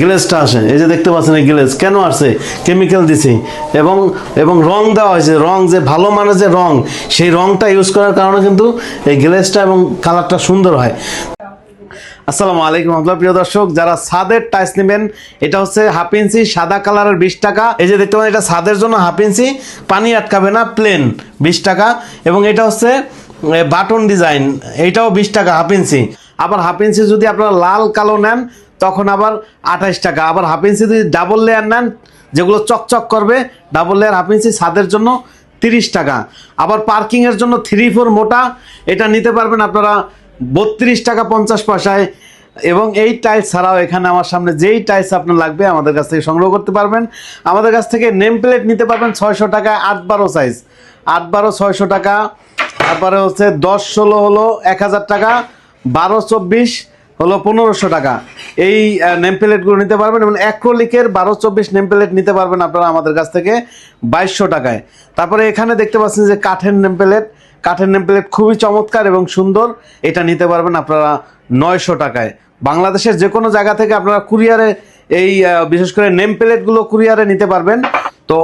গ্লেজটা আসে। এই যে দেখতে পাচ্ছেন এই গ্লেজ। কেন আসছে? কেমিক্যাল দিছি। এবং এবং রং দেওয়া হয়েছে। রং যে ভালো মানের যে রং, সেই রংটা ইউজ করার কারণে কিন্তু এই গ্লেজটা এবং কালারটা সুন্দর হয়। আসসালামু আলাইকুম আপনার প্রিয় দর্শক, যারা ছাদের টাইস নেবেন, এটা হচ্ছে হাফ ইঞ্চি সাদা কালারের বিশ টাকা। এই যে দেখতে পাচ্ছেন, এটা ছাদের জন্য হাফ ইঞ্চি পানি আটকাবে না প্লেন বিশ টাকা। এবং এটা হচ্ছে বাটন ডিজাইন এইটাও বিশ টাকা হাফ ইঞ্চি আবার হাফ ইঞ্চি যদি আপনারা লাল কালো নেন তখন আবার আঠাইশ টাকা। আবার হাফ ইঞ্চি যদি ডাবল লেয়ার নেন, যেগুলো চকচক করবে ডাবল লেয়ার হাফ ইঞ্চি ছাদের জন্য তিরিশ টাকা। আবার পার্কিংয়ের জন্য থ্রি ফোর মোটা, এটা নিতে পারবেন আপনারা বত্রিশ টাকা পঞ্চাশ পয়সায়। এবং এই টাইলস ছাড়াও এখানে আমার সামনে যেই টাইলস আপনার লাগবে, আমাদের কাছ থেকে সংগ্রহ করতে পারবেন। আমাদের কাছ থেকে নেম প্লেট নিতে পারবেন ছয়শো টাকা, আট বারো সাইজ আট বারো, ছয়শো টাকা। তারপরে হচ্ছে দশ, ষোলো হলো এক হাজার টাকা। বারো, চব্বিশ। হলো পনেরোশো টাকা। এই নেম প্লেটগুলো নিতে পারবেন এবং অ্যাক্রোলিকের বারো চব্বিশ নেম প্লেট নিতে পারবেন আপনারা আমাদের কাছ থেকে বাইশশো টাকায়। তারপরে এখানে দেখতে পাচ্ছেন যে কাঠের নেম প্লেট কাঠের নেম প্লেট খুবই চমৎকার এবং সুন্দর। এটা নিতে পারবেন আপনারা নয়শো টাকায়। বাংলাদেশের যে কোনো জায়গা থেকে আপনারা কুরিয়ারে এই বিশেষ করে নেম প্লেটগুলো কুরিয়ারে নিতে পারবেন। তো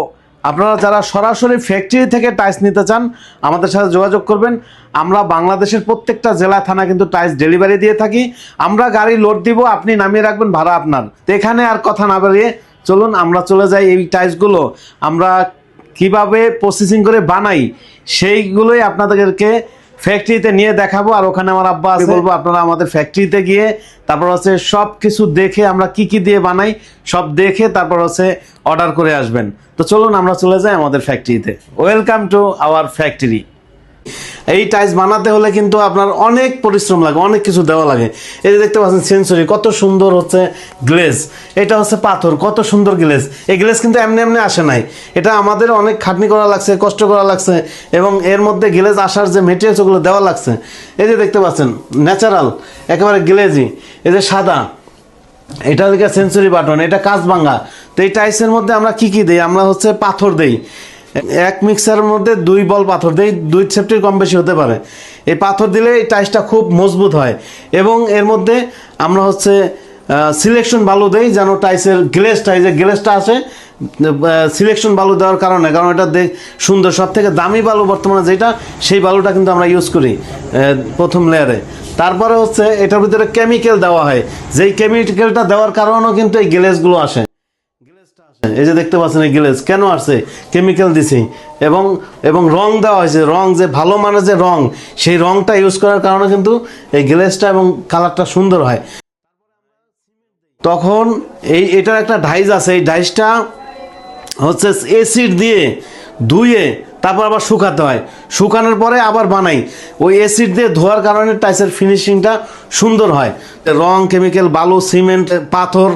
আপনারা যারা সরাসরি ফ্যাক্টরি থেকে টাইস নিতে চান, আমাদের সাথে যোগাযোগ করবেন। আমরা বাংলাদেশের প্রত্যেকটা জেলা, থানা কিন্তু টাইস ডেলিভারি দিয়ে থাকি। আমরা গাড়ি লোড দিব, আপনি নামিয়ে রাখবেন, ভাড়া আপনার। তো এখানে আর কথা না বাড়িয়ে চলুন, আমরা চলে যাই এই টাইসগুলো আমরা কীভাবে প্রসেসিং করে বানাই, সেইগুলোই আপনাদেরকে ফ্যাক্টরিতে নিয়ে দেখাবো, আর ওখানে আমার আব্বা আছে। বলব, আপনারা আমাদের ফ্যাক্টরিতে গিয়ে, তারপর হচ্ছে সব কিছু দেখে আমরা কি কি দিয়ে বানাই, সব দেখে তারপর হচ্ছে অর্ডার করে আসবেন। তো চলুন, আমরা চলে যাই আমাদের ফ্যাক্টরিতে ওয়েলকাম টু আওয়ার ফ্যাক্টরি এই টাইলস বানাতে হলে কিন্তু আপনার অনেক পরিশ্রম লাগে, অনেক কিছু দেওয়া লাগে। এই যে দেখতে পাচ্ছেন সেন্সরি কত সুন্দর হচ্ছে গ্লেজ এটা হচ্ছে পাথর, কত সুন্দর গ্লেজ এই গ্লেজ কিন্তু এমনি এমনি আসে নাই। এটা আমাদের অনেক খাটনি করা লাগছে, কষ্ট করা লাগছে, এবং এর মধ্যে গ্লেজ আসার যে মেটেরিয়ালস ওগুলো দেওয়া লাগছে। এই যে দেখতে পাচ্ছেন ন্যাচারাল একেবারে গ্লেজি এই যে সাদা, এটা হচ্ছে সেঞ্চুরি বাটন এটা কাঁচ ভাঙ্গা তো এই টাইসের মধ্যে আমরা কি কি দেই? আমরা হচ্ছে পাথর দেই। এক মিক্সারের মধ্যে দুই বল পাথর দেই দুই সেফটির কম বেশি হতে পারে। এই পাথর দিলে এই টাইসটা খুব মজবুত হয় এবং এর মধ্যে আমরা হচ্ছে সিলেকশন বালু দেই যেন টাইসের গ্লেসটা এই যে গ্লেসটা আছে সিলেকশন বালু দেওয়ার কারণে, কারণ এটা দেখ সুন্দর। সব থেকে দামি বালু বর্তমানে যেটা, সেই বালুটা কিন্তু আমরা ইউজ করি প্রথম লেয়ারে তারপরে হচ্ছে, এটার ভিতরে কেমিক্যাল দেওয়া হয়। যেই কেমিক্যালটা দেওয়ার কারণেও কিন্তু এই গ্লেসগুলো আসে। এই যে দেখতে পাচ্ছেন, এই গ্লেজ কেন আসছে? কেমিক্যাল দিছি। এবং এবং রং দেওয়া হয়েছে। রং যে ভালো মানের যে রং, সেই রংটা ইউজ করার কারণে কিন্তু এই গ্লেজটা এবং কালারটা সুন্দর হয়। তখন এই, এটার একটা ডাইস আছে। এই ডাইসটা হচ্ছে এসিড দিয়ে ধুয়ে তারপর আবার শুকাতে হয়। শুকানোর পরে আবার বানাই। ওই অ্যাসিড দিয়ে ধোয়ার কারণে টাইসের ফিনিশিংটা সুন্দর হয়। রং কেমিক্যাল বালু সিমেন্ট পাথর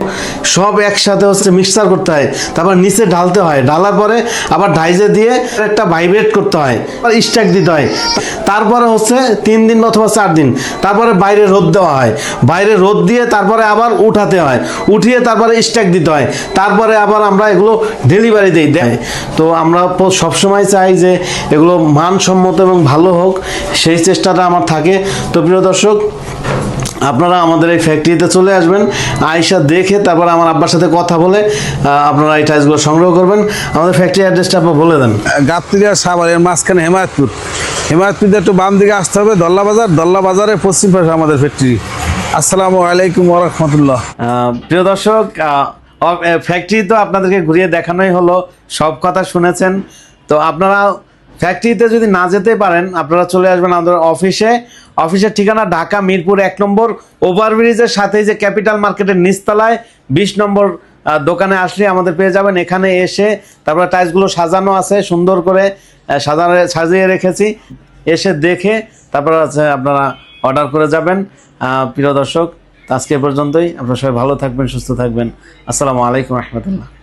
সব একসাথে হচ্ছে মিক্সচার করতে হয়। তারপর নিচে ঢালতে হয়। ঢালার পরে আবার ডাইজে দিয়ে একটা ভাইব্রেট করতে হয়। স্ট্যাক দিতে হয়। তারপরে হচ্ছে তিন দিন অথবা চার দিন। তারপরে বাইরে রোদ দেওয়া হয়। বাইরে রোদ দিয়ে তারপরে আবার উঠাতে হয়। উঠিয়ে তারপরে স্ট্যাক দিতে হয়। তারপরে আবার আমরা এগুলো ডেলিভারি দিই। দেয় তো আমরা সবসময় চাই যে এগুলো মানসম্মত এবং ভালো হোক সেই চেষ্টাটা আমার থাকে। তো প্রিয় দর্শক আপনারা আমাদের এই ফ্যাক্টরিতে চলে আসবেন আয়সা দেখে তারপর আমার আব্বার সাথে কথা বলে আপনারা এই টাইলসগুলো সংগ্রহ করবেন। আমাদের ফ্যাক্টরি অ্যাড্রেসটা আপনার বলে দেন। গাবতলি আর সাভার এর মাঝখানে হেমায়তপুর। হেমায়তপুর একটু বাম দিকে আসতে হবে দল্লা বাজার। দল্লা বাজারের পশ্চিম পাশে আমাদের ফ্যাক্টরি আসসালামু আলাইকুম ওরহমতুল্লাহ প্রিয় দর্শক ফ্যাক্টরি তো আপনাদেরকে ঘুরিয়ে দেখানোই হলো সব কথা শুনেছেন। তো আপনারা ফ্যাক্টরিতে যদি না যেতে পারেন, আপনারা চলে আসবেন আমাদের অফিসে অফিসের ঠিকানা ঢাকা, মিরপুর এক নম্বর। ওভারব্রিজের সাথেই যে ক্যাপিটাল মার্কেটের নিচতলায় বিশ নম্বর দোকানে আসলে আমাদের পেয়ে যাবেন। এখানে এসে তারপরে টাইলসগুলো সাজানো আছে, সুন্দর করে সাজানো, সাজিয়ে রেখেছি। এসে দেখে তারপর আপনারা অর্ডার করে যাবেন। প্রিয় দর্শক, আজকে পর্যন্তই। আপনারা সবাই ভালো থাকবেন, সুস্থ থাকবেন। আসসালামু আলাইকুম রহমতুল্লাহ।